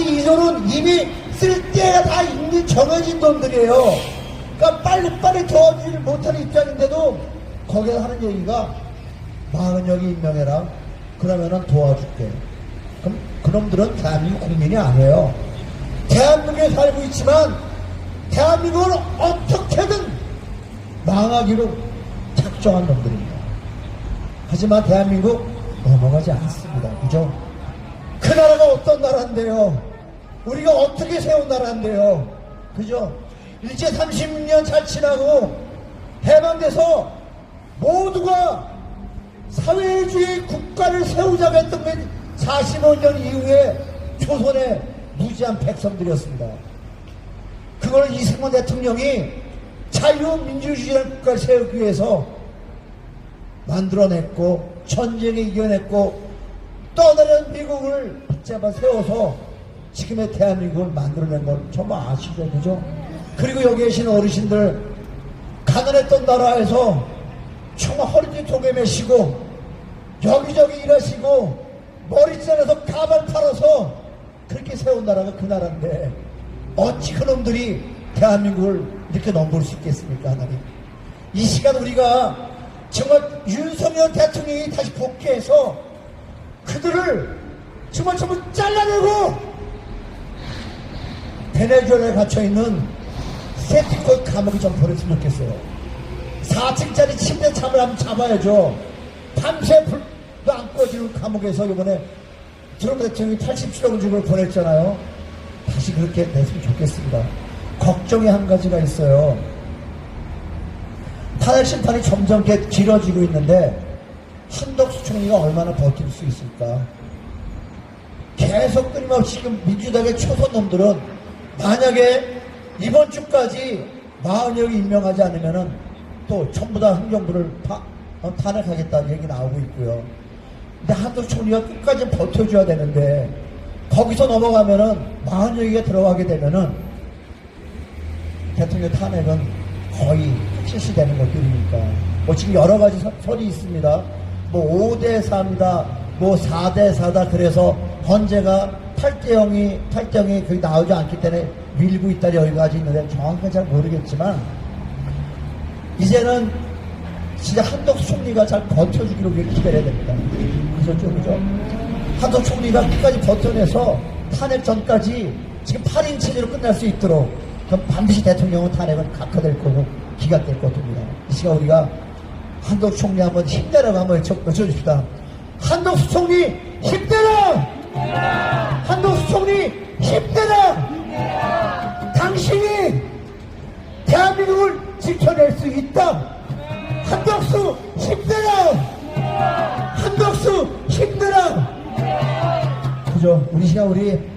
이 돈은 이미 쓸 때가 다 이미 정해진 돈들이에요. 그러니까 빨리빨리 도와주지 못하는 입장인데도 거기서 하는 얘기가 마흔 여기 임명해라. 그러면은 도와줄게. 그럼 그놈들은 대한민국 국민이 아니에요. 대한민국에 살고 있지만 대한민국을 어떻게든 망하기로 작정한 놈들입니다. 하지만 대한민국 넘어가지 않습니다. 그죠? 그 나라가 어떤 나라인데요? 우리가 어떻게 세운 나라인데요? 그죠? 일제 30년 잘 지나고 해방돼서 모두가 사회주의 국가를 세우자고 했던 게 45년 이후에 조선의 무지한 백성들이었습니다. 그걸 이승만 대통령이 자유민주주의라는 국가를 세우기 위해서 만들어냈고 전쟁에 이겨냈고 떠나는 미국을 붙잡아 세워서 지금의 대한민국을 만들어낸 걸 정말 아시죠 그죠? 그리고 여기 계신 어르신들 가난했던 나라에서 정말 허리띠 도개 매시고 여기저기 일하시고 머리살에서 가발 팔아서 그렇게 세운 나라가 그 나라인데 어찌 그놈들이 대한민국을 이렇게 넘볼 수 있겠습니까 하나님 이 시간 우리가 정말 윤석열 대통령이 다시 복귀해서 그들을 정말 정말 잘라내고 베네수엘에 갇혀있는 세티콜 감옥에 좀 보냈으면 좋겠어요. 4층짜리 침대 잠을 한번 잡아야죠. 밤새 불도 안 꺼지는 감옥에서 이번에 트럼프 대통령이 87억 주고 보냈잖아요. 다시 그렇게 됐으면 좋겠습니다. 걱정이 한 가지가 있어요. 탄핵 심판이 점점 길어지고 있는데 한덕수 총리가 얼마나 버틸 수 있을까? 계속 끊임없이 지금 민주당의 초선 놈들은 만약에 이번 주까지 마흔여기 임명하지 않으면은 또 전부 다 행정부를 파- 어, 탄핵하겠다는 얘기 나오고 있고요. 근데 한덕수 총리가 끝까지 버텨줘야 되는데 거기서 넘어가면은 마흔여기가 들어가게 되면은 대통령 탄핵은 거의 실시되는 것들이니까. 뭐 지금 여러 가지 서- 설이 있습니다. 뭐 5대 3이다, 뭐 4대 4다. 그래서 헌재가 8대 0이, 8대 0이 거의 나오지 않기 때문에 밀고 있다 여기까지 있는데 정확하게 잘 모르겠지만 이제는 진짜 한덕수 총리가 잘 버텨주기로 기다려야 됩니다. 그죠, 그죠? 한덕수 총리가 끝까지 버텨내서 탄핵 전까지 지금 8인 체제로 끝날 수 있도록 그럼 반드시 대통령은 탄핵은 각하될 거고 기각될 것입니다. 이 시간 우리가 한덕수 총리 한번 힘내라고 한번 외쳐, 외쳐줍시다. 한덕수 총리 힘내라! 한덕수 총리 힘내라! 당신이 대한민국을 지켜낼 수 있다! 한덕수 힘내라! 한덕수 힘내라! 그죠? 우리 시간 우리